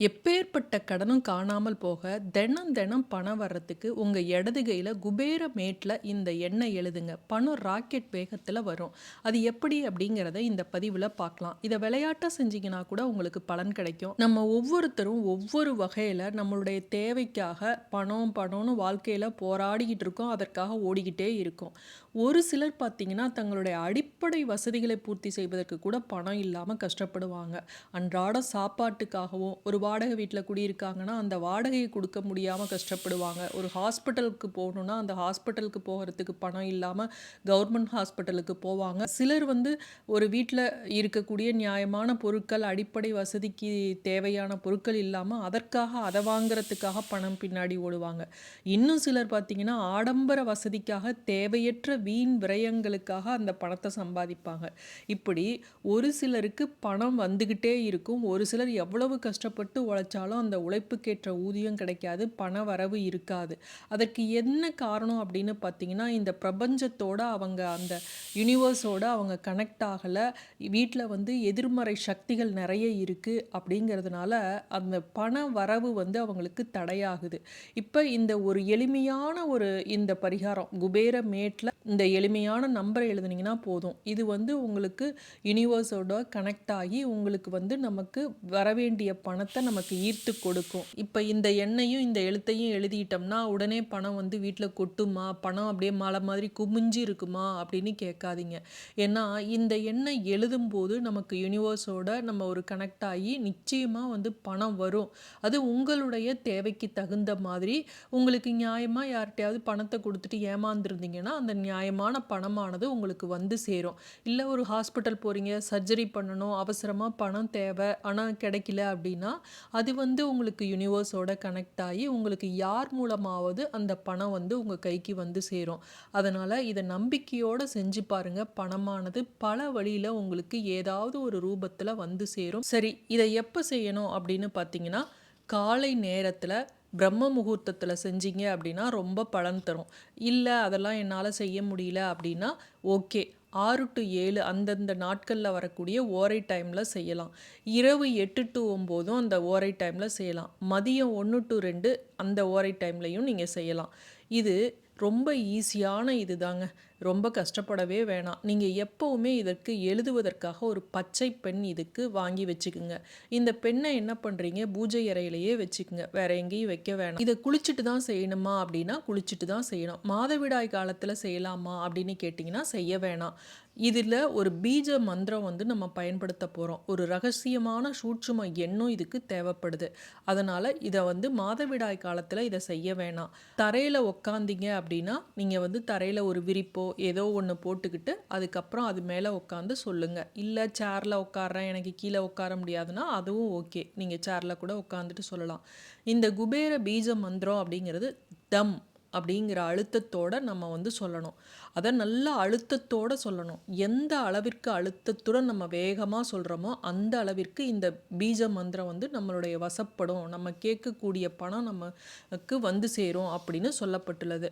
எப்பேர்ப்பட்ட கடனும் காணாமல் போக, தினம் தினம் பணம் வர்றதுக்கு உங்கள் இடது கையில குபேர மேட்டில் இந்த எண்ணை எழுதுங்க. பணம் ராக்கெட் வேகத்தில் வரும். அது எப்படி அப்படிங்கிறத இந்த பதிவில் பார்க்கலாம். இதை விளையாட்டாக செஞ்சிங்கன்னா கூட உங்களுக்கு பலன் கிடைக்கும். நம்ம ஒவ்வொருத்தரும் ஒவ்வொரு வகையில் நம்மளுடைய தேவைக்காக பணம் பணம்னு வாழ்க்கையில் போராடிக்கிட்டு இருக்கோம். அதற்காக ஓடிக்கிட்டே இருக்கோம். ஒரு சிலர் பார்த்தீங்கன்னா, தங்களுடைய அடிப்படை வசதிகளை பூர்த்தி செய்வதற்கு கூட பணம் இல்லாமல் கஷ்டப்படுவாங்க. அன்றாட சாப்பாட்டுக்காகவும், ஒரு வாடகை வீட்டில் குடியிருக்காங்கன்னா, அந்த வாடகையை கொடுக்க முடியாமல் கஷ்டப்படுவாங்க. ஒரு ஹாஸ்பிட்டலுக்கு போகணுன்னா அந்த ஹாஸ்பிட்டலுக்கு போகிறதுக்கு பணம் இல்லாமல் கவர்மெண்ட் ஹாஸ்பிட்டலுக்கு போவாங்க. சிலர் வந்து ஒரு வீட்டில் இருக்கக்கூடிய நியாயமான பொருட்கள், அடிப்படை வசதிக்கு தேவையான பொருட்கள் இல்லாமல் அதற்காக அதை வாங்குறதுக்காக பணம் பின்னாடி ஓடுவாங்க. இன்னும் சிலர் பார்த்தீங்கன்னா, ஆடம்பர வசதிக்காக தேவையற்ற வீண் விரயங்களுக்காக அந்த பணத்தை சம்பாதிப்பாங்க. இப்படி ஒரு சிலருக்கு பணம் வந்துக்கிட்டே இருக்கும். ஒரு சிலர் எவ்வளவு கஷ்டப்பட்டு உழைச்சாலும் அந்த உழைப்புக்கேற்ற ஊதியம் கிடைக்காது. பண வரவு இருக்காது. அதற்கு என்ன காரணம் அப்படின்னு பார்த்தீங்கன்னா, இந்த பிரபஞ்சத்தோட அவங்க அந்த யுனிவர்ஸோட அவங்க கனெக்ட் ஆகலை வீட்டில் வந்து எதிர்மறை சக்திகள் நிறைய இருக்குது அப்படிங்கிறதுனால, அந்த பண வரவு வந்து அவங்களுக்கு தடையாகுது. இப்போ இந்த ஒரு எளிமையான ஒரு இந்த பரிகாரம் குபேர மேட்டில் இந்த எளிமையான நம்பரை எழுதுனீங்கன்னா போதும். இது வந்து உங்களுக்கு யுனிவர்ஸோட கனெக்ட் ஆகி, உங்களுக்கு வந்து நமக்கு வரவேண்டிய பணத்தை நமக்கு ஈர்த்து கொடுக்கும். இப்போ இந்த எண்ணையும், இந்த எழுத்தையும் எழுதிட்டோம்னா, உடனே பணம் வந்து வீட்டில் கொட்டுமா? பணம் அப்படியே மலை மாதிரி குமிஞ்சு இருக்குமா? அப்படின்னு கேட்காதீங்க. ஏன்னா, இந்த எண்ணை எழுதும்போது நமக்கு யுனிவர்ஸோட நம்ம ஒரு கனெக்ட் ஆகி, நிச்சயமாக வந்து பணம் வரும். அது உங்களுடைய தேவைக்கு தகுந்த மாதிரி, உங்களுக்கு நியாயமாக யார்கிட்டையாவது பணத்தை கொடுத்துட்டு ஏமாந்துருந்தீங்கன்னா, அந்த நியாயமான பணமானது உங்களுக்கு வந்து சேரும். இல்லை ஒரு ஹாஸ்பிட்டல் போகிறீங்க சர்ஜரி பண்ணணும், அவசரமாக பணம் தேவை ஆனால் கிடைக்கல அப்படின்னா, அது வந்து உங்களுக்கு யுனிவர்ஸோட கனெக்ட் ஆகி, உங்களுக்கு யார் மூலமாவது அந்த பணம் வந்து உங்கள் கைக்கு வந்து சேரும். அதனால் இதை நம்பிக்கையோடு செஞ்சு பாருங்கள் பணமானது பல வழியில் உங்களுக்கு ஏதாவது ஒரு ரூபத்தில் வந்து சேரும். சரி, இதை எப்போ செய்யணும் அப்படின்னு பார்த்தீங்கன்னா, காலை நேரத்தில் பிரம்ம முகூர்த்தத்தில் செஞ்சீங்க அப்படின்னா, ரொம்ப பலன் தரும். இல்லை அதெல்லாம் என்னால் செய்ய முடியல அப்படின்னா, ஓகே. ஆறு டு ஏழு அந்தந்த நாட்களில் வரக்கூடிய ஓரை டைமில் செய்யலாம். இரவு எட்டு டு ஒம்போதும் அந்த ஓரை டைமில் செய்யலாம். மதியம் ஒன்று டு ரெண்டு அந்த ஓரை டைம்லையும் நீங்கள் செய்யலாம். இது ரொம்ப ஈஸியான இதுதாங்க. ரொம்ப கஷ்டப்படவே வேணாம். நீங்கள் எப்பவுமே இதற்கு எழுதுவதற்காக ஒரு பச்சை பெண் இதுக்கு வாங்கி வச்சுக்குங்க. இந்த பெண்ணை என்ன பண்ணுறீங்க பூஜை அறையிலேயே வச்சுக்குங்க. வேற எங்கேயும் வைக்க வேணாம். இதை குளிச்சுட்டு தான் செய்யணுமா அப்படின்னா, குளிச்சுட்டு தான் செய்யணும். மாதவிடாய் காலத்தில் செய்யலாமா அப்படின்னு கேட்டிங்கன்னா செய்ய வேணாம். இதில் ஒரு பீஜ மந்திரம் வந்து நம்ம பயன்படுத்த போகிறோம் ஒரு ரகசியமான சூட்சும எண்ணம் இதுக்கு தேவைப்படுது. அதனால் இதை வந்து மாதவிடாய் காலத்தில் இதை செய்ய வேணாம். தரையில் உட்காந்தீங்க அப்படின்னா, நீங்கள் வந்து தரையில் ஒரு விரிப்போ, ஏதோ ஒன்று போட்டுக்கிட்டு, அதுக்கப்புறம் அது மேலே உட்காந்து சொல்லுங்கள் இல்லை சேரில் உட்காறேன் எனக்கு கீழே உட்கார முடியாதுன்னா, அதுவும் ஓகே. நீங்கள் சேர்ல கூட உட்காந்துட்டு சொல்லலாம். இந்த குபேர பீஜ மந்திரம் அப்படிங்கிறது தம் அப்படிங்கிற அழுத்தத்தோடு நம்ம வந்து சொல்லணும். அதை நல்லா அழுத்தத்தோட சொல்லணும். எந்த அளவிற்கு அழுத்தத்துடன் நம்ம வேகமாக சொல்கிறோமோ அந்த அளவிற்கு இந்த பீஜ மந்திரம் வந்து நம்மளுடைய வசப்படும். நம்ம கேட்கக்கூடிய பணம் நமக்கு வந்து சேரும் அப்படின்னு சொல்லப்பட்டுள்ளது.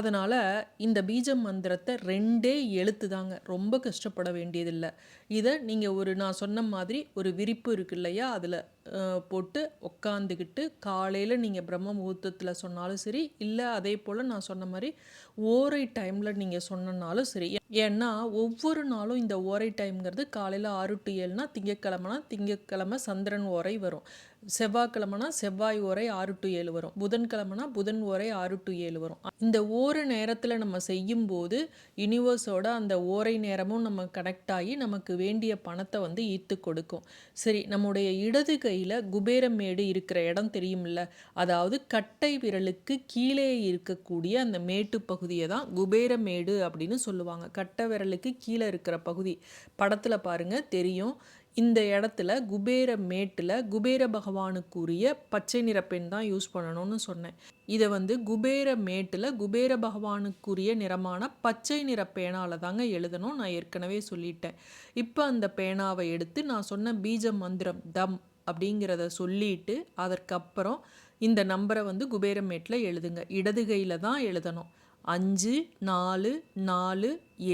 அதனால் இந்த பீஜ மந்திரத்தை ரெண்டே எழுத்து தாங்க. ரொம்ப கஷ்டப்பட வேண்டியதில்லை இதை நீங்கள் ஒரு நான் சொன்ன மாதிரி ஒரு விரிப்பு இருக்கு இல்லையா? அதில் போட்டு உட்காந்துக்கிட்டு, காலையில் நீங்கள் பிரம்ம முகூர்த்தத்தில் சொன்னாலும் சரி, இல்லை அதே போல் நான் சொன்ன மாதிரி ஓரை டைமில் நீங்கள் சொன்னனாலும் சரி. ஏன்னா, ஒவ்வொரு நாளும் இந்த ஓரை டைம்ங்கிறது காலையில 6 டூ 7னா திங்கட்கிழமைனா, திங்கட்கிழமை சந்திரன் ஓரை வரும். செவ்வாய்க்கிழமைனா செவ்வாய் ஓரை ஆறு டு ஏழு வரும். புதன்கிழமைனா புதன் ஓரை ஆறு டூ ஏழு வரும். இந்த ஓர நேரத்தில் நம்ம செய்யும்போது, யுனிவர்ஸோட அந்த ஓரை நேரமும் நம்ம கனெக்ட் ஆகி, நமக்கு வேண்டிய பணத்தை வந்து ஈர்த்து கொடுக்கும். சரி, நம்முடைய இடது கையில் குபேரமேடு இருக்கிற இடம் தெரியும்ல? அதாவது கட்டை விரலுக்கு கீழே இருக்கக்கூடிய அந்த மேட்டு பகுதியை தான் குபேரமேடு அப்படின்னு சொல்லுவாங்க. கட்டை விரலுக்கு கீழே இருக்கிற பகுதி. படத்தில் பாருங்கள் தெரியும். இந்த இடத்துல குபேர மேட்டில் குபேர பகவானுக்குரிய பச்சை நிற பெண் தான் யூஸ் பண்ணணும்னு சொன்னேன். இதை வந்து குபேர மேட்டில் குபேர பகவானுக்குரிய நிறமான பச்சை நிற பேனால தாங்க எழுதணும். நான் ஏற்கனவே சொல்லிட்டேன். இப்போ அந்த பேனாவை எடுத்து நான் சொன்ன பீஜ மந்திரம் தம் அப்படிங்கிறத சொல்லிட்டு, அதற்கப்புறம் இந்த நம்பரை வந்து குபேரமேட்டில் எழுதுங்க. இடது கையில் தான் எழுதணும். அஞ்சு நாலு நாலு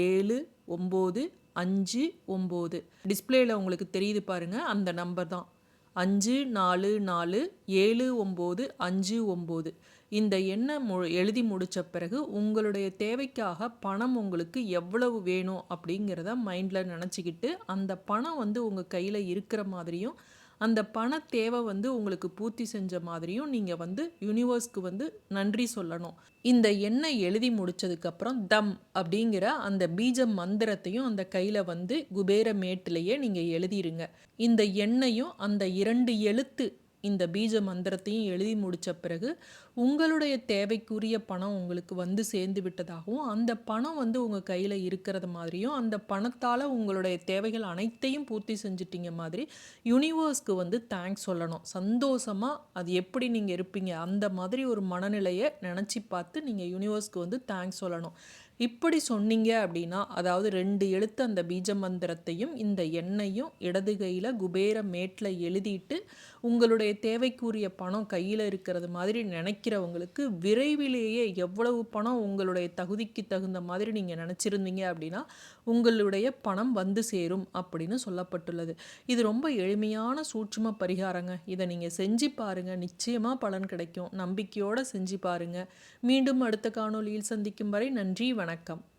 ஏழு ஒம்பது அஞ்சு ஒம்பது டிஸ்பிளேயில் உங்களுக்கு தெரியுது பாருங்கள் அந்த நம்பர் தான். அஞ்சு நாலு நாலு ஏழு ஒம்பது அஞ்சு ஒம்பது இந்த எண்ணை மு எழுதி முடித்த பிறகு உங்களுடைய தேவைக்காக பணம் உங்களுக்கு எவ்வளவு வேணும் அப்படிங்கிறத மைண்டில் நினச்சிக்கிட்டு அந்த பணம் வந்து உங்கள் கையில் இருக்கிற மாதிரியும் அந்த பண தேவை வந்து உங்களுக்கு பூர்த்தி செஞ்ச மாதிரியும் நீங்கள் வந்து யூனிவர்ஸ்க்கு வந்து நன்றி சொல்லணும். இந்த எண்ணெய் எழுதி முடித்ததுக்கப்புறம் தம் அப்படிங்கிற அந்த பீஜ மந்திரத்தையும் அந்த கையில் வந்து குபேர மேட்டிலேயே நீங்கள் எழுதிருங்க. இந்த எண்ணெயும் அந்த இரண்டு எழுத்து இந்த பீஜ மந்திரத்தையும் எழுதி முடித்த பிறகு உங்களுடைய தேவைக்குரிய பணம் உங்களுக்கு வந்து சேர்ந்து விட்டதாகவும் அந்த பணம் வந்து உங்கள் கையில் இருக்கிறது மாதிரியும் அந்த பணத்தால் உங்களுடைய தேவைகள் அனைத்தையும் பூர்த்தி செஞ்சிட்டிங்க மாதிரி யூனிவர்ஸ்க்கு வந்து தேங்க்ஸ் சொல்லணும். சந்தோஷமாக அது எப்படி நீங்கள் இருப்பீங்க? அந்த மாதிரி ஒரு மனநிலையை நினச்சி பார்த்து நீங்கள் யூனிவர்ஸ்க்கு வந்து தேங்க்ஸ் சொல்லணும். இப்படி சொன்னீங்க அப்படின்னா அதாவது ரெண்டு எழுத்து அந்த பீஜ மந்திரத்தையும் இந்த எண்ணையும் இடது கையில் குபேர மேட்டில் எழுதிட்டு உங்களுடைய தேவைக்குரிய பணம் கையில் இருக்கிறது மாதிரி நினைக்கிறவங்களுக்கு விரைவிலேயே எவ்வளவு பணம் உங்களுடைய தகுதிக்கு தகுந்த மாதிரி நீங்கள் நினச்சிருந்தீங்க அப்படின்னா உங்களுடைய பணம் வந்து சேரும் அப்படின்னு சொல்லப்பட்டுள்ளது. இது ரொம்ப எளிமையான சூட்சும பரிகாரங்க. இதை நீங்கள் செஞ்சு பாருங்கள் நிச்சயமாக பலன் கிடைக்கும். நம்பிக்கையோடு செஞ்சு பாருங்கள் மீண்டும் அடுத்த காணொலியில் சந்திக்கும் வரை நன்றி வணக்கம்.